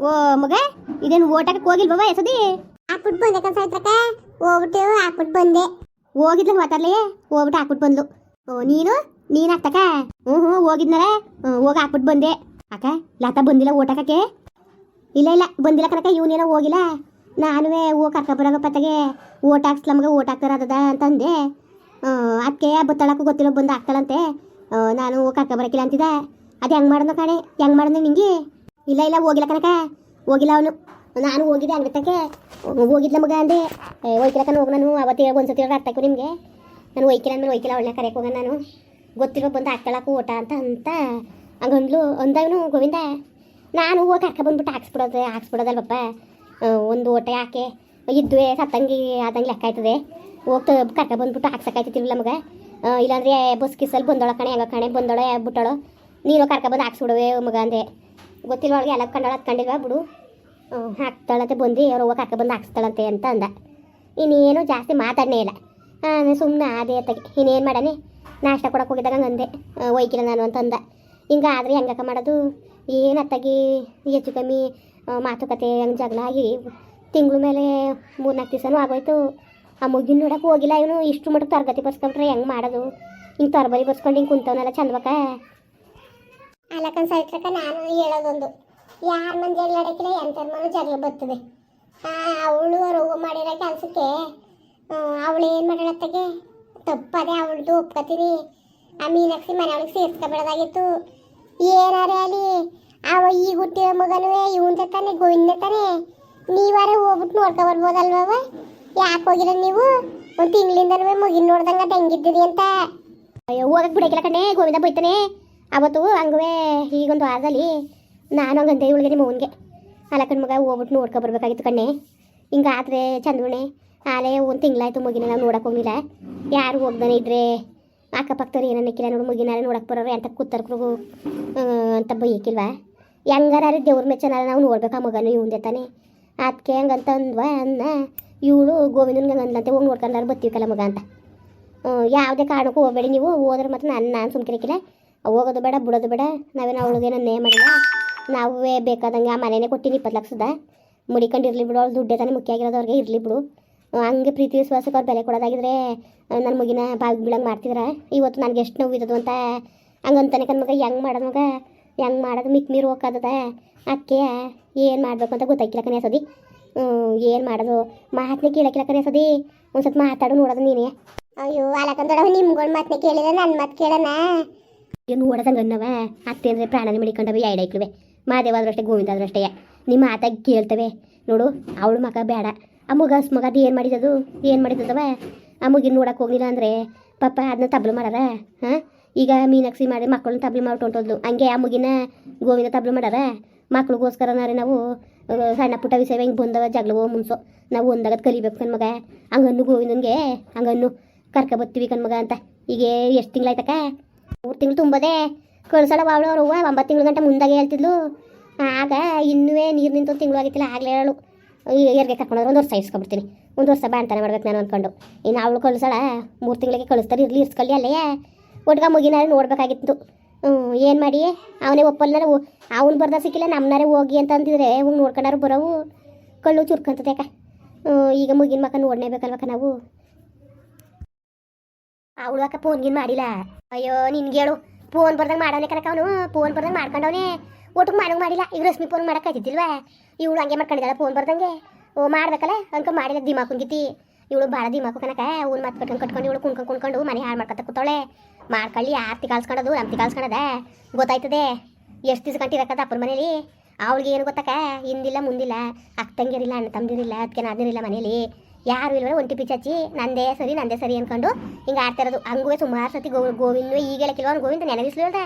ಓ ಮಗ ಇದೇನು ಓಟಕ್ಕೆ ಹೋಗಿಲ್ವಾ ಎಸದಿ ಹಾಕ್ಬಿಟ್ಟು ಬಂದೆ ಕನ್ ಸಾಯ್ತ್ರಕ್ಕ ಹೋಗ್ಬಿಟ್ಟು ಹಾಕ್ಬಿಟ್ಟು ಬಂದೆ. ಹೋಗಿದ್ಲ ಮಾತಾಡ್ಲಿ? ಹೋಗ್ಬಿಟ್ಟು ಹಾಕ್ಬಿಟ್ಟು ಬಂದ್ಲು. ಓ ನೀನು? ನೀನು ಹಾಕ್ತಕ್ಕ? ಹ್ಞೂ ಹ್ಞೂ ಹೋಗಿದ್ನಲ್ಲ? ಹ್ಞೂ ಹೋಗಿ ಹಾಕ್ಬಿಟ್ಟು ಬಂದೆ. ಅಕ್ಕ ಲತಾ ಬಂದಿಲ್ಲ ಓಟಕ್ಕೆ ಇಲ್ಲ ಇಲ್ಲ ಬಂದಿಲ್ಲ ಕನಕ ಇವನೇನೋ ಹೋಗಿಲ್ಲ. ನಾನುವೇ ಓ ಕರ್ಕ ಬರೋಗ ಪತ್ತಗೆ ಓಟ್ ಹಾಕ್ಸ್ಲ ಮಗ ಓಟ್ ಹಾಕ್ತಾರದ ಅಂತಂದೆ. ಅದಕ್ಕೆ ಬತ್ತಳಕ್ಕೂ ಗೊತ್ತಿಲ್ಲ ಬಂದು ಹಾಕ್ತಾಳಂತೆ. ನಾನು ಓ ಕರ್ಕ ಬರಕಿಲ್ಲ ಅಂತಿದ್ದೆ. ಅದು ಹೆಂಗೆ ಮಾಡೋದು ಕಣೆ ಹೆಂಗೆ ಮಾಡೋದು ನಿಂಗೆ? ಇಲ್ಲ ಇಲ್ಲ ಹೋಗಿಲ್ಲ ಕಣಕ ಹೋಗಿಲ್ಲ ಅವನು. ನಾನು ಹೋಗಿದ್ದೆ ಅಂಗತ್ತಕ್ಕೆ ಹೋಗಿದ್ಲ ಮಗ ಅಂದೆ. ಒಯ್ಕಿಲ್ಲ ಕಣ ಹೋಗಿ ನಾನು. ಅವತ್ತು ಒಂದ್ಸತಿ ಅರ್ಥಕ್ಕೂ ನಿಮಗೆ. ನಾನು ಒಯ್ಕಿಲ್ಲ ಅಂದ್ರೆ ಒಯ್ಕಿಲ್ಲ ಅವಳನ್ನ ಕರೆಯಕ್ಕೆ ಹೋಗ ನಾನು. ಗೊತ್ತಿರೋ ಬಂದು ಹಾಕ್ತಾಳಕ್ಕೂ ಓಟ ಅಂತ ಅಂತ. ಹಂಗಂದ್ಲು ಅಂದವನು ಗೋವಿಂದ ನಾನು ಹೋಗಿ ಹಾಕ ಬಂದ್ಬಿಟ್ಟು ಹಾಕ್ಸ್ಬಿಡೋದು ಹಾಕ್ಸ್ಬಿಡೋದಲ್ವಪ್ಪ ಆ, ಒಂದು ಓಟ ಯಾಕೆ ಇದ್ದುವೆ ಸತ್ತಂಗಿ ಆದಂಗೆ ಲೆಕ್ಕ ಆಯ್ತದೆ. ಹೋಗ್ತಾ ಕರ್ಕ ಬಂದ್ಬಿಟ್ಟು ಹಾಕ್ಸಕ್ಕಾಯ್ತಿರ್ಲಿಲ್ಲ ನಮಗೆ ಇಲ್ಲಾಂದ್ರೆ ಬಸ್ ಕಿಸಲ್ಲಿ ಬಂದೋಳ ಕಣೆ ಹೆಂಗ ಕಣೆ ಬಂದೋಳ ಬಿಟ್ಟೋಳು. ನೀನು ಕರ್ಕ ಬಂದು ಹಾಕ್ಸ್ಬಿಡುವೆ ಮಗ ಅಂದೆ. ಗೊತ್ತಿಲ್ಲ ಒಳಗೆ ಎಲ್ಲ ಕಂಡಳ ಹತ್ಕೊಂಡಿಲ್ವ ಬಿಡು. ಹಾಕ್ತಾಳಂತೆ ಬಂದು ಅವ್ರು ಹೋಗಿ ಹಾಕಿ ಬಂದು ಹಾಕ್ಸ್ತಾಳಂತೆ ಅಂತ ಅಂದ. ಇನ್ನೇನು ಜಾಸ್ತಿ ಮಾತಾಡನೇ ಇಲ್ಲ. ಸುಮ್ಮನೆ ಅದೇ ತಗಿ ಇನ್ನೇನು ಮಾಡಾನೆ ನಾಷ್ಟ ಕೊಡಕ್ಕೆ ಹೋಗಿದ್ದಾಗ ಹಂಗೆ ಅಂದೆ ಒಯ್ಕಿಲ್ಲ ನಾನು ಅಂತ ಅಂದ. ಆದರೆ ಹೆಂಗಕ್ಕ ಮಾಡೋದು? ಏನು ಅತ್ತಾಗಿ? ಹೆಚ್ಚು ಕಮ್ಮಿ ಮಾತುಕತೆ ಹಂಗೆ ಜಗಳ ಆಗಿ ತಿಂಗಳ ಮೇಲೆ ಮೂರ್ನಾಲ್ಕು ದಿವಸನೂ ಆಗೋಯ್ತು. ಆ ಮುಗಿನ ನೋಡೋಕೆ ಹೋಗಿಲ್ಲ ಇವನು. ಇಷ್ಟು ಮಟ್ಟಿಗೆ ತರಗತಿ ಬರ್ಸ್ಕೊಂಡ್ರೆ ಹೆಂಗೆ ಮಾಡೋದು? ಹಿಂಗೆ ತರಬರಿ ಬರ್ಸ್ಕೊಂಡು ಹಿಂಗೆ ಕುಂತವನೆಲ್ಲ ಚಂದವಕ್ಕ. ಅಲ್ಲ ಕನ್ ಸಾಯ್ತ್ರಕ್ಕ ನಾನು ಹೇಳೋದೊಂದು. ಯಾರ ಮಂದಿ ಜಗಳ ಆಡಕ್ಕಿಲ್ಲ ಎಂಥರ ಮನೆ ಜಗಳ ಬರ್ತದೆ ಅವಳು ರೋಗ ಮಾಡಿರೋ ಕೆಲಸಕ್ಕೆ ಅವಳು ಏನು ಮಾಡಳತ್ತಗೆ ತಪ್ಪದೆ ಅವಳದು ಒಪ್ಕೋತೀನಿ. ಆ ಮೀನಾಕ್ಷಿ ಮನೆ ಅವಳಿಗೆ ಸೇರ್ಸ್ಕೊಬಿಡೋದಾಗಿತ್ತು. ಏನಾರೇ ಅಲ್ಲಿ? ಅವ ಈಗ ಹುಟ್ಟಿರೋ ಮಗನೂ ಇವಂದ ತಾನೆ, ಗೋವಿಂದ ತಾನೆ. ನೀವಾರ ಹೋಗ್ಬಿಟ್ಟು ನೋಡ್ಕೊ ಬರ್ಬೋದಲ್ವ ಯಾಕೆ ಹೋಗಿಲ್ಲ ನೀವು? ಒಂದು ತಿಂಗಳಿಂದನೂ ಮುಗಿನ ನೋಡ್ದಂಗೆ ಹೆಂಗಿದ್ದೀರಿ ಅಂತ. ಅಯ್ಯೋ ಹೋಗಕ್ಕೆ ಬಿಡಕ್ಕಿಲ್ಲ ಕಣೆ, ಗೋವಿಂದ ಬೈತಾನೆ. ಅವತ್ತು ಹಂಗವೇ ಈಗೊಂದು ವಾರದಲ್ಲಿ ನಾನು ಹಂಗಂದೆ ಇವಳಿಗೆ ನಿಮ್ಮ ಅವನಿಗೆ. ಅಲ್ಲ ಮಗ, ಹೋಗ್ಬಿಟ್ಟು ನೋಡ್ಕೊ ಬರ್ಬೇಕಾಗಿತ್ತು ಕಣ್ಣೆ. ಹಿಂಗಾದ್ರೆ ಚಂದೂಣೆ ಆಲೇ ಒಂದು ತಿಂಗಳಾಯ್ತು ಮಗಿನ ನಾವು ನೋಡಕ್ಕೆ ಹೋಗಿಲ್ಲ ಯಾರು ಹೋಗ್ದಾನೆ ಇದ್ರೆ ಅಕ್ಕಪಕ್ಕದವ್ರು ಏನನ್ನಕ್ಕಿಲ್ಲ ನೋಡು ಮಗಿನಾರೆ ನೋಡಕ್ಕೆ ಬರೋರು ಅಂತ ಕೂತರ್ಕ್ರು ಅಂತ ಬೈಯಕ್ಕಿಲ್ವಾ ಹೆಂಗಾರ ದೇವ್ರ ಮೆಚ್ಚನಾರ ನಾವು ನೋಡ್ಬೇಕು, ಆ ಮಗನೂ ಇವಂದೆ ತಾನೆ. ಅದಕ್ಕೆ ಹಂಗಂತ ಅಂದ್ವ ಅನ್ನ, ಇವಳು ಗೋವಿಂದನ್ಗೆ ಹಂಗಂದಂತೆ ಹೋಗಿ ನೋಡ್ಕೊಂಡಾರ ಕಲ್ಲ ಮಗ ಅಂತ. ಯಾವುದೇ ಕಾರಣಕ್ಕೂ ಹೋಗಬೇಡಿ ನೀವು, ಹೋದ್ರೆ ಮತ್ತೆ ನಾನು ನಾನು ಸುಮ್ಕಿರಕ್ಕಿಲ್ಲ ಹೋಗೋದು ಬೇಡ ಬಿಡೋದು ಬೇಡ. ನಾವೇನು ಅವಳಿಗೇನೋ ನೇ ಮಾಡಿಲ್ಲ. ನಾವೇ ಬೇಕಾದಂಗೆ ಆ ಮನೆಯೇ ಕೊಟ್ಟಿನಿ ಇಪ್ಪತ್ತು ಲಕ್ಷದ. ಮುಡಿಕೊಂಡಿರ್ಲಿ ಬಿಡು ಅವ್ಳು ದುಡ್ಡೆ ತಾನೇ ಮುಖ್ಯ ಆಗಿರೋದು ಅವ್ರಿಗೆ ಇರಲಿ ಬಿಡು. ಹಂಗೆ ಪ್ರೀತಿ ವಿಶ್ವಾಸಕ್ಕೆ ಅವ್ರು ಬೆಲೆ ಕೊಡೋದಾಗಿದ್ರೆ ನನ್ನ ಮುಗಿನ ಬಾಗಿ ಬೀಳಂಗೆ ಮಾಡ್ತಿದ್ರ. ಇವತ್ತು ನನಗೆ ಎಷ್ಟು ನೋವು ಇದ್ದದು ಅಂತ ಹಂಗಂತಾನೆ ಕಣ್ಮಗ ಹೆಂಗೆ ಮಾಡೋದು ಮಗ? ಹೆಂಗೆ ಮಾಡೋದು? ಮಿಕ್ ನೀರು ಹೋಗೋದ ಅಕ್ಕೆ ಏನು ಮಾಡಬೇಕು ಅಂತ ಗೊತ್ತಾಗಿಲ್ಲ ಕಣೆ ಸದಿ. ಏನು ಮಾಡೋದು? ಮಾತನ್ನೇ ಕೇಳಕ್ಕಿಲ್ಲ ಕಣೆ ಸದಿ. ಒಂದು ಸ್ವಲ್ಪ ಮಾತಾಡು ನೋಡೋದು ನೀನೇ. ಅಯ್ಯೋ ಅಲಕಂದೊಡವ ನಿಮ್ಗಳು ಮಾತನೇ ಕೇಳಿದ್ರೆ ನನ್ನ ಮಾತು ಕೇಳೋಣ ಏನು ಓಡದಂಗ ಅನ್ನವ? ಅತ್ತೆ ಅಂದರೆ ಪ್ರಾಣನ ಮಡಿಕೊಂಡವೆ ಎರಡು ಮಾದೇವ ಆದ್ರಷ್ಟೇ ಗೋವಿಂದ ಆದ್ರಷ್ಟೇ ನಿಮ್ಮ ಆತಾಗ ಕೇಳ್ತವೆ. ನೋಡು, ಅವಳು ಮಗ ಬೇಡ. ಆ ಮಗ ಮಗ ಅದು ಏನು ಮಾಡಿದದು? ಏನು ಮಾಡಿದದವ? ಆ ಮಗಿನ ನೋಡಕ್ಕೆ ಹೋಗಿಲ್ಲ ಅಂದರೆ ಪಾಪ ಅದನ್ನ ತಬ್ಲು ಮಾಡಾರ? ಹಾಂ? ಈಗ ಮೀನಾಕ್ಷಿ ಮಾಡಿ ಮಕ್ಕಳನ್ನ ತಬ್ಲು ಮಾಡಿ ಹಂಗೆ ಆ ಮಗಿನ ಗೋವಿಂದ ತಬ್ಲು ಮಾಡಾರ? ಮಕ್ಳಿಗೋಸ್ಕರನಾರೆ ನಾವು ಸಣ್ಣ ಪುಟ್ಟ ವಿಷಯ ಹಿಂಗೆ ಬಂದವ ಜಗಳವೋ ಮುನ್ಸೋ. ನಾವು ಒಂದಾಗದ ಕಲಿಬೇಕು ಕಣ್ಮಗ ಹಂಗನ್ನು ಗೋವಿಂದನ್ಗೆ, ಹಂಗನ್ನು ಕರ್ಕ ಬರ್ತೀವಿ ಕಣ್ಮಗ ಅಂತ. ಈಗ ಎಷ್ಟು ತಿಂಗಳಾಯ್ತಕ್ಕ ಮೂರು ತಿಂಗಳು ತುಂಬದೆ ಕಳ್ಸಳ ಅವಳು ಅವ್ರು ಅವ್ವ ಒಂಬತ್ತು ತಿಂಗಳು ಗಂಟೆ ಮುಂದಾಗೆ ಹೇಳ್ತಿದ್ಲು. ಆಗ ಇನ್ನೂ ನೀರು ನಿಂತು ತಿಂಗಳು ಆಗಿತ್ತಿಲ್ಲ, ಆಗಲೇ ಹೇಳು ಎರ್ಗೆ ಕರ್ಕೊಂಡೋದ್ರೆ ಒಂದು ವರ್ಷ ಇಸ್ಕೊಬಿಡ್ತೀನಿ ಒಂದು ವರ್ಷ ಬಾಣ್ತಾನೆ ಮಾಡ್ಬೇಕು ನಾನು ಅಂದ್ಕೊಂಡು ಇನ್ನು ಅವಳು ಕಳ್ಸಳ, ಮೂರು ತಿಂಗಳಿಗೆ ಕಳಿಸ್ತಾರೆ, ಇರಲಿ ಇರ್ಸ್ಕೊಳ್ಳಿ ಅಲ್ಲೇ ಒಟ್ಗ ಮುಗಿನಾರೆ ನೋಡಬೇಕಾಗಿತ್ತು. ಏನು ಮಾಡಿ ಅವನೇ ಒಪ್ಪಲ್ನಾರ ಅವ್ನು ಬರ್ದ ಸಿಕ್ಕಿಲ್ಲ ನಮ್ಮನಾರೆ ಹೋಗಿ ಅಂತ ಅಂತಿದ್ರೆ ಹೋಗಿ ನೋಡ್ಕೊಂಡಾರು ಬರೋವು. ಕಳ್ಳು ಚುರ್ಕಂತದೆ ಅಕ್ಕ. ಈಗ ಮುಗಿನ ಮಕ್ಕ ನೋಡ್ನೇಬೇಕಲ್ವಕ್ಕ ನಾವು. ಅವಳು ಅಕ್ಕ ಫೋನ್ಗಿನ್ ಮಾಡಿಲ್ಲ. ಅಯ್ಯೋ, ನಿನ್ಗೆ ಹೇಳು. ಫೋನ್ ಬರ್ದಂಗೆ ಮಾಡವನೆ ಕನಕ ಅವನು. ಫೋನ್ ಬರ್ದಂಗೆ ಮಾಡ್ಕೊಂಡವನೆ. ಒಟ್ಟು ಮಾಡೋಂಗೆ ಮಾಡಿಲ್ಲ. ಈಗ ರಶ್ಮಿ ಫೋನ್ ಮಾಡೋಕ್ಕಾಗಿದ್ದಿಲ್ವಾ ಇವಳು ಹಂಗೆ ಮಾಡ್ಕೊಂಡಿದ್ದಾಳೆ ಫೋನ್ ಬರ್ದಂಗೆ. ಓ, ಮಾಡ್ಬೇಕಲ್ಲ? ಅಂಕ ಮಾಡಿಲ್ಲ ದಿಮಾ ಕುಂಗಿತಿ. ಇವಳು ಭಾಳ ದಿಮಾಕು ಕನಕ ಅವ್ನು ಮತ್ತೆ ಕಟ್ಕೊಂಡು ಕಟ್ಕೊಂಡು ಇವಳು ಕುಣ್ಕೊಂಡು ಕುಣ್ಕೊಂಡು ಮನೆ ಹಾಳು ಮಾಡ್ಕೊತ ಕೂತಾಳೆ ಮಾಡ್ಕೊಳ್ಳಿ, ಆರ್ತಿ ಕಾಲ್ಸ್ಕೊಂಡದು ನಮ್ತಿ ಕಾಲ್ಸ್ಕೊಂಡದ ಗೊತ್ತಾಯ್ತದೆ. ಎಷ್ಟು ದಿವಸ ಕಂಟಿರಕ್ಕದ ಅಪ್ಪನ ಮನೇಲಿ? ಅವಳಿಗೆ ಏನು ಗೊತ್ತಕ್ಕ? ಹಿಂದಿಲ್ಲ, ಮುಂದಿಲ್ಲ. ಅಕ್ಕ ತಂಗಿರಿಲ್ಲ ಅಣ್ಣ ತಮ್ಮದಿರಿಲ್ಲ ಅದಕ್ಕೆ ನಾದಿರಿಲ್ಲ ಮನೇಲಿ. ಯಾರು ಇಲ್ವಲ್ಲ ಒಂಟಿ ಪಿಚಾಚಿ ನಂದೇ ಸರಿ ನಂದೇ ಸರಿ ಅನ್ಕೊಂಡು ಹಿಂಗೆ ಆಡ್ತಾ ಇರೋದು. ಹಂಗೂ ಸುಮಾರು ಸತಿ ಗೋ ಗೋವಿಂದ ಈಗ ಹೇಳಕ್ಕಿಲ್ವ ಅವ್ನು ಗೋವಿಂದ ನೆನಪಿಸ್ಲು ಹೇಳ್ದೆ.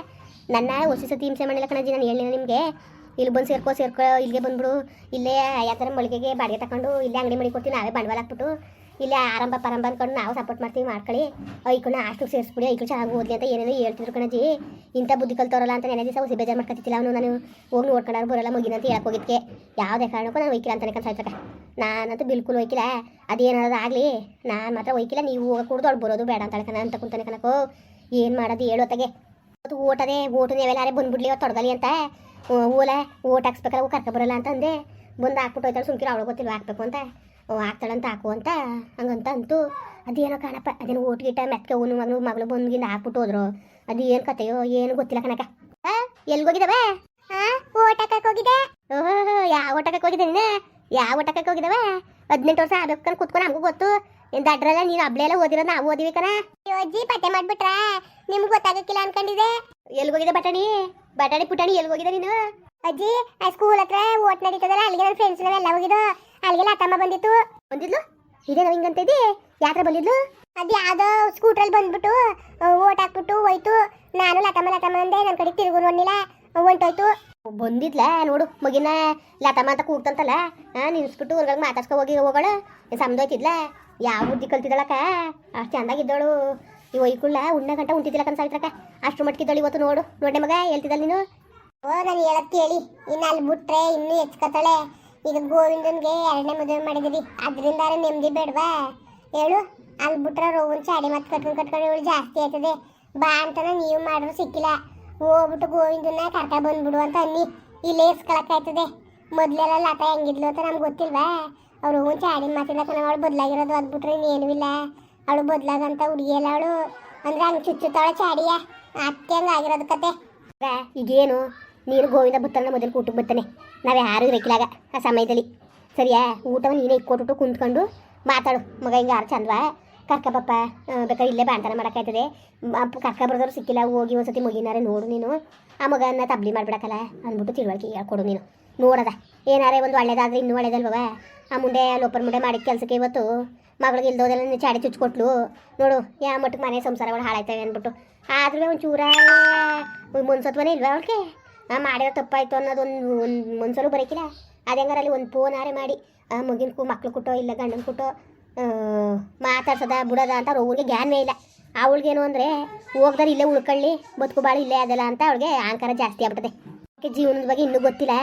ನನ್ನ ಹೊಸಿ ಸತಿ ಹಿಂಸೆ ಮಾಡಿಲ್ಲ ಕಣಜಿ ನಾನು ಹೇಳಿಲ್ಲ ನಿಮಗೆ. ಇಲ್ಲಿ ಬಂದು ಸೇರ್ಕೋ ಸೇರ್ಕೋ, ಇಲ್ಲಿಗೆ ಬಂದ್ಬಿಡು. ಇಲ್ಲೇ ಯಾವ್ದಾರ ಮಳಿಗೆಗೆ ಬಾಡಿಗೆ ತಗೊಂಡು ಇಲ್ಲೇ ಅಂಗಡಿ ಮಡಿ ಕೊಡ್ತೀವಿ, ನಾವೇ ಬಂಡವಾಳ ಹಾಕ್ಬಿಟ್ಟು. ಇಲ್ಲೇ ಆರಂಭ, ಪರಂಭ ಅಂದ್ಕೊಂಡು ನಾವು ಸಪೋರ್ಟ್ ಮಾಡ್ತೀವಿ, ಮಾಡ್ಕೊಳ್ಳಿ. ಐಕನ್ನ ಅಷ್ಟು ಸೇರಿಸ್ಬಿಡಿ ಐಕಳು ಚೆನ್ನಾಗಿ ಓದಲಿ ಅಂತ ಏನೇನೋ ಹೇಳ್ತಿದ್ರು ಕಣಜಿ ಇಂಥ ಬುದ್ಧಿ ಕಲ್ತವ್ರಲ್ಲ ಅಂತ ನೆನೆ ದಿವಸ ಹೊಸಿ ಬೇಜಾರು ಮಾಡ್ಕೊತಿಲ್ಲ ಅವನು. ನಾನು ಹೋಗಿ ನೋಡ್ಕೊಂಡಾರು, ಬರೋಲ್ಲ, ಮುಗಿನಂತ ಹೇಳಕ್ ಹೋಗಿದ್ಕೆ. ಯಾವುದೇ ಕಾರಣಕ್ಕೂ ನಾನು ಒಯ್ಕಿಲ್ಲ ಅಂತಾನೆ ಕನ್ಸಾಯ್ತಕ ನಾನಂತೂ ಬಿಲ್ಕುಲ್ ಒಯ್ಕಿಲ್ಲ ಅದೇನಾದ್ರೂ ಆಗಲಿ, ನಾನು ಮಾತ್ರ ಒಯ್ಕಿಲ್ಲ ನೀವು ಹೋಗಿ ಕುಡ್ದು ಅವ್ಳು ಬರೋದು ಬೇಡ ಅಂತ ಕಣ ಅಂತ ಕುಂತಾನೆ ಕಣಕೋ ಏನು ಮಾಡೋದು ತಗೆ ಅದು ಓಟದೆ ಓಟು ನೀವೆಲ್ಲಾರೆ ಬಂದ್ಬಿಡ್ಲಿ ಅವ್ರು ತೊಡಗಲಿ ಅಂತ. ಓಲ ಓಟ್ ಹಾಕ್ಸ್ಬೇಕಲ್ಲ ಅವು ಕರ್ಕ ಬರಲ್ಲ ಅಂತ ಅಂದೆ. ಬಂದು ಹಾಕ್ಬಿಟ್ಟು ಹೋಯ್ತಾಳೆ. ಸುಮ್ಕಿರ ಅವಳು ಗೊತ್ತಿಲ್ಲ, ಹಾಕ್ಬೇಕು ಅಂತ. ಹಾಕ್ತಾಳಂತ ಹಾಕು ಅಂತ. ಹಂಗಂತ ಅಂತು. ಅದೇನೋ ಕಾಣಪ್ಪ, ಅದೇನು ಓಟ್ ಗಿಟ್ಟ ಮೆತ್ಕೆ ಅವನು ಮಗಳು ಮಗಳು ಬಂದ್ಗಿಂದ ಹಾಕ್ಬಿಟ್ಟು ಹೋದ್ರು. ಅದು ಏನು ಕತೆಯೋ ಏನು ಗೊತ್ತಿಲ್ಲ ಕಣಕ ಆ ಎಲ್ಗೋಗಿದಾವೆ ಹಾ ಓಟ್ ಹಾಕಕ್ ಹೋಗಿದೆ ಓಹೋ, ಯಾವ ಓಟಕ್ಕೆ ಹೋಗಿದ್ದೆ ನೀನು? ಯಾವ ಊಟಕ್ಕೆ ಹೋಗಿದವ? ಹದಿನೆಂಟು ವರ್ಷ ಆಗ್ಬೇಕು ಕುತ್ಕೊಂಡು ನಮಗೂ ಗೊತ್ತು. ಏನು ಅಡ್ರಲ್ಲ ನೀನು ಅಬ್ಳೆಲ್ಲ ಓದಿರೋ ಓದಿರೋದು ನಾವು ಓದಿವಿ ಕಣ. ಅಜ್ಜಿ ಪತ್ತೆ ಮಾಡ್ಬಿಟ್ರ? ನಿಮ್ಗೆ ಗೊತ್ತಾಗಕ್ಕಿಲ್ಲ ಅನ್ಕೊಂಡಿದೆ. ಎಲ್ಗೋಗಿದೆ ಬಟಾಣಿ? ಬಟಾಣಿ ಪುಟಾಣಿ ಎಲ್ಗೋಗಿದೆ ನೀನು? ಅಜ್ಜಿ ಆ ಸ್ಕೂಲ್ ಹತ್ರ ಓಟ್ ನಡೀತದಲ್ಲ ಅಲ್ಲಿಗೆ ನನ್ನ ಫ್ರೆಂಡ್ಸ್ ಎಲ್ಲ ಹೋಗಿದ್ದು. ಅಲ್ಲಿಗೆಲ್ಲ ಅತ್ತಮ್ಮ ಬಂದಿತ್ತು. ಬಂದಿದ್ಲು? ಇದೇನೋ ಹಿಂಗಂತ ಇದ್ದಿ? ಯಾತ್ರ ಬಂದಿದ್ಲು? ಅದು ಯಾವುದೋ ಸ್ಕೂಟ್ರಲ್ಲಿ ಬಂದ್ಬಿಟ್ಟು ಓಟ್ ಹಾಕ್ಬಿಟ್ಟು ಹೋಯ್ತು. ನಾನು ಲತಮ್ಮ ಲತಮ್ಮ ಅಂದೆ ನನ್ನ ಕಡೆ ತಿರುಗು ನೋಡ್ಲಿಲ್ಲ ಹೊಂಟೋಯ್ತು. ಬಂದಿದ್ಲ? ನೋಡು, ಮಗಿನ ಲತಮ್ಮ ಅಂತ ಕೂಗ್ತಂತಲ್ಲ ನಿನ್ಸ್ಬಿಟ್ಟು ಹೊರ್ಗಾಗಿ ಮಾತಾಡ್ಸ್ಕೊ ಹೋಗಿ ಹೋಗೋಳ. ಸಮದೋಯ್ತಿದ್ಲ ಯಾವ ಬುದ್ಧಿ ಕಲ್ತಿದ್ದಳಕ್ಕ? ಅಷ್ಟು ಚಂದಾಗಿದ್ದಳು. ಈ ಒಯ್ಕುಳ್ಳ ಉಣ್ಣ ಗಂಟ ಉಂಟಿದ್ದಿಲ್ಲ ಕನ್ ಅಷ್ಟು ಮಟ್ಕಿದ್ದಳು ಇವತ್ತು ನೋಡು. ನೋಡೆ ಮಗ ಹೇಳ್ತಿದ್ದಲ್ಲ ನೀನು? ಓ, ನಾನು ಹೇಳತ್ ಕೇಳಿ. ಇನ್ನು ಅಲ್ಲಿ ಬಿಟ್ರೆ ಇನ್ನೂ ಹೆಚ್ಕೊತಾಳೆ ಈಗ ಗೋವಿಂದನ್ಗೆ ಎರಡನೇ ಮದುವೆ ಮಾಡಿದಿರಿ ಅದರಿಂದ ನೆಮ್ಮದಿ ಬೇಡವಾ? ಹೇಳು, ಅಲ್ಲಿ ಬಿಟ್ರೆ ರೋಗನ್ ಚಾಡಿ ಮತ್ತೆ ಕಟ್ಕೊಂಡು ಕಟ್ಕೊಂಡು ಜಾಸ್ತಿ ಆಯ್ತದೆ. ಬಾ ಅಂತಾನೆ ನೀವು ಮಾಡಿದ್ರು ಸಿಕ್ಕಿಲ್ಲ. ಹೋಗ್ಬಿಟ್ಟು ಗೋವಿಂದನ್ನ ಕರ್ಕ ಬಂದ್ಬಿಡು ಅಂತ ಅನ್ನಿ. ಇಲ್ಲೇ ಇಸ್ಕೊಳಕ್ಕಾಯ್ತದೆ ಮೊದ್ಲೆಲ್ಲ ಲತ ಹೆಂಗಿದ್ಲು ಅಂತ ನಮ್ಗೆ ಗೊತ್ತಿಲ್ವಾ? ಅವ್ರು ರೋಗನ್ ಚಾಡಿ ಕಣ ಅವಳು ಬದಲಾಗಿರೋದು ಅದು ಬಿಟ್ರೆ ಇನ್ನೇನೂ ಇಲ್ಲ. ಅವಳು ಬದಲಾಗಂತ ಹುಡುಗಿಯಲ್ಲ ಅವಳು. ಅಂದ್ರೆ ಹಂಗೆ ಚುಚ್ಚುತ್ತಾಳೆ ಚಾಡಿಯ ಅತ್ತೆ ಹಂಗೆ ಆಗಿರೋದು ಕತೆ. ಈಗೇನು? ನೀರು ಗೋವಿಂದ ಬತ್ತಲ್ಲ ಮೊದಲು ಊಟಕ್ಕೆ ಬರ್ತಾನೆ ನಾವು ಯಾರು ಇರಕ್ಕಿಲ್ಲಾಗ ಆ ಸಮಯದಲ್ಲಿ. ಸರಿಯಾ? ಊಟವನ್ನು ನೀನೇ ಇಕ್ಕೊಟ್ಬಿಟ್ಟು ಕುಂತ್ಕೊಂಡು ಮಾತಾಡು. ಮಗ ಹಿಂಗೆ ಯಾರು ಚಂದ್ವಾ? ಕರ್ಕ ಪಪ್ಪ ಬೇಕಾದ್ರೆ ಇಲ್ಲೇ ಬಾಂಧನ ಮಾಡೋಕ್ಕಾಯ್ತದೆ ಅಪ್ಪ ಕರ್ಕ ಬರೋದವ್ರು ಸಿಕ್ಕಿಲ್ಲ, ಹೋಗಿ ಒಂದ್ಸತಿ ಮುಗಿನಾರೆ ನೋಡು ನೀನು. ಆ ಮಗನ ತಬ್ಲಿ ಮಾಡ್ಬಿಡಕಲ್ಲ ಅಂದ್ಬಿಟ್ಟು ತಿಳುವಳಿಕೆ ಹೇಳ್ಕೊಡು ನೀನು. ನೋಡದ. ಏನಾರೇ ಒಂದು ಒಳ್ಳೇದಾದ್ರೆ ಇನ್ನೂ ಒಳ್ಳೇದಲ್ವ? ಆ ಮುಂದೆ ಲೋಪರ್ ಮುಂದೆ ಮಾಡಿದ ಕೆಲಸಕ್ಕೆ ಇವತ್ತು ಮಗಳಿಗೆ ಇಲ್ದೋದೆಲ್ಲ ಚಾಡಿ ಚುಚ್ಕೊಟ್ಲು. ನೋಡು ಯಾವ ಮಟ್ಟಕ್ಕೆ ಮನೆ ಸಂಸಾರಗಳು ಹಾಳಾಯ್ತವೆ ಅಂದ್ಬಿಟ್ಟು. ಆದ್ರೂ ಒಂಚೂರ ಮುನ್ಸತ್ವನೇ ಇಲ್ವಾ ಅವಳಿಗೆ? ಆ, ಮಾಡಿರೋ ತಪ್ಪಾಯ್ತು ಅನ್ನೋದೊಂದು ಒಂದು ಒಂದು ಬರೀಕಿಲ್ಲ. ಅದು ಹೆಂಗಾರ ಅಲ್ಲಿ ಒಂದು ಫೋನ್ ಆರೆ ಮಾಡಿ, ಆ ಮಗಿನ ಮಕ್ಳು ಕೊಟ್ಟೋ, ಇಲ್ಲ ಗಂಡನ ಕುಟ್ಟೋ ಮಾತಾಡ್ಸದ, ಬಿಡೋದ ಅಂತ ಅವ್ರಿಗೆ ಜ್ಞಾನವೇ ಇಲ್ಲ. ಅವಳಿಗೇನು ಅಂದರೆ, ಹೋಗ್ದಾರೆ ಇಲ್ಲೇ ಉಳ್ಕೊಳ್ಳಿ, ಬದುಕು ಬಾಳು ಇಲ್ಲೇ ಅದಲ್ಲ ಅಂತ ಅವಳಿಗೆ ಅಹಂಕಾರ ಜಾಸ್ತಿ ಆಗ್ಬಿಟ್ಟದೆ ಜೀವನದ ಬಗ್ಗೆ ಇನ್ನೂ ಗೊತ್ತಿಲ್ಲ.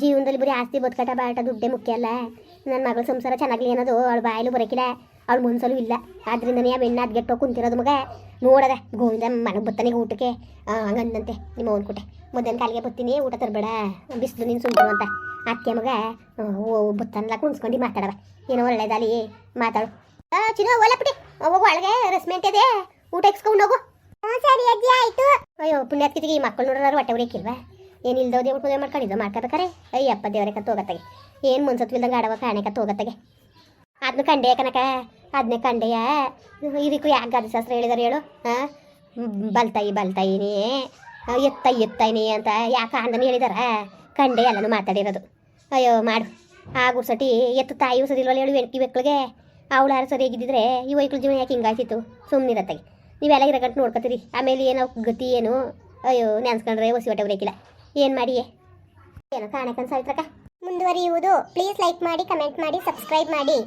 ಜೀವನದಲ್ಲಿ ಬರೀ ಆಸ್ತಿ ಬದುಕಟ ಬಾಟ ದುಡ್ಡೇ ಮುಖ್ಯ ಅಲ್ಲ. ನನ್ನ ಮಗಳ ಸಂಸಾರ ಚೆನ್ನಾಗಿ ಏನದು ಅವಳು ಬಾಯಲು ಬರೋಕಿಲ್ಲ. ಅವಳು ಮನ್ಸಲ್ಲೂ ಇಲ್ಲ. ಆದ್ರಿಂದನೇ ಬೆಣ್ಣೆ ಅದ್ಗೆಟ್ಟು ಕುಂತಿರೋದು ಮಗ. ನೋಡದ, ಗೋವಿಂದ ಮನೆಗೆ ಬತ್ತಾನೆ ಊಟಕ್ಕೆ. ಹಂಗಂದಂತೆ ನಿಮ್ಮ ಅವ್ನ ಕೊಟ್ಟೆ ಮಧ್ಯಾಹ್ನ ಕಾಲಿಗೆ ಬತ್ತೀನಿ, ಊಟ ತರಬೇಡ. ಬಿಸಿಲು ನೀನು ಸುಂಟು ಅಂತ. ಅತ್ತೆ ಮಗ ಬುತ್ತನ್ಲ ಕುಣ್ಸ್ಕೊಂಡು ಮಾತಾಡವ. ಏನೋ ಒಳ್ಳೇದಾಲಿ ಮಾತಾಡು. ಚಿನ್ನ ಪುಟಿ ಹೋಗು ಒಳಗೆ ರೆಸ್ಮೆಂಟ್ ಇದೆ. ಊಟ ಎಕ್ಸ್ಕೊಂಡು ಹೋಗು. ಸರಿ ಅಜ್ಜಿ ಆಯ್ತು. ಅಯ್ಯೋ ಪುಣ್ಯಾತ್ಕಿತಿಗೆ ಈ ಮಕ್ಕಳು ನೋಡೋರು ಹೊಟ್ಟೆ ಕಿಲ್ವಾ ಏನು ದೇವ್ರ ಪೂಜೆ ಮಾಡ್ಕೊಂಡಿದ್ದು ಮಾಡ್ಕೋಬೇಕಾರೆ ಅಯ್ಯಪ್ಪ ದೇವರೇ ಕತ್ತು ಹೋಗತ್ತಾಗೆ ಏನು ಮುನ್ಸತ್ವಿಲ್ದಂಗೆ ಆಡವ ಕಾಣೆ ಕತ್ತು ಹೋಗತ್ತಾಗೆ ಅದನ್ನ ಕಂಡೆ ಕನಕ? ಅದನ್ನೇ ಕಂಡೆಯ? ಇದಕ್ಕೂ ಯಾಕೆ ಗಾದಿಶಾಸ್ತ್ರ ಹೇಳಿದಾರೆ ಹೇಳು? ಹಾಂ ಬಲ್ತಾಯಿ ಬಲ್ತಾಯಿನಿ. ಎತ್ತ ಎತ್ತಾಯಿನಿ ಅಂತ ಯಾಕೆ ಅಂದನು ಹೇಳಿದಾರ? ಕಂಡೆ ಎಲ್ಲನೂ ಮಾತಾಡಿರೋದು. ಅಯ್ಯೋ, ಮಾಡು. ಆ ಗುಡ್ಸಟಿ ಎತ್ತು ತಾಯಿ ಸರಿಲ್ವಲ್ಲ ಹೇಳು ಹೆಣ್ಕಿ ಮಕ್ಕಳಿಗೆ ಅವಳು ಯಾರು ಸರಿಯಾಗಿದ್ದಿದ್ರೆ ಈ ವೈಕಲ್ ಜೀವನ ಯಾಕೆ ಹಿಂಗಾಯ್ತಿತ್ತು ಸುಮ್ಮನಿರತ್ತಾಗಿ ನೀವೆಲ್ಲ ಇರಗಂಟು ನೋಡ್ಕೊತೀರಿ. ಆಮೇಲೆ ಏನೋ ಗತಿ ಏನು? ಅಯ್ಯೋ, ನೆನ್ಸ್ಕೊಂಡ್ರೆ ಹೊಸಿ ಹೊಟ್ಟೆ ಬರೀಕಿಲ್ಲ. ಏನು ಮಾಡಿಯೇ? ಏನೋ ಕಾಣಕನ್ ಸಾವಿತ್ರಕ್ಕ. ಮುಂದುವರಿಯುವುದು. ಪ್ಲೀಸ್ ಲೈಕ್ ಮಾಡಿ ಕಮೆಂಟ್ ಮಾಡಿ ಸಬ್ಸ್ಕ್ರೈಬ್ ಮಾಡಿ.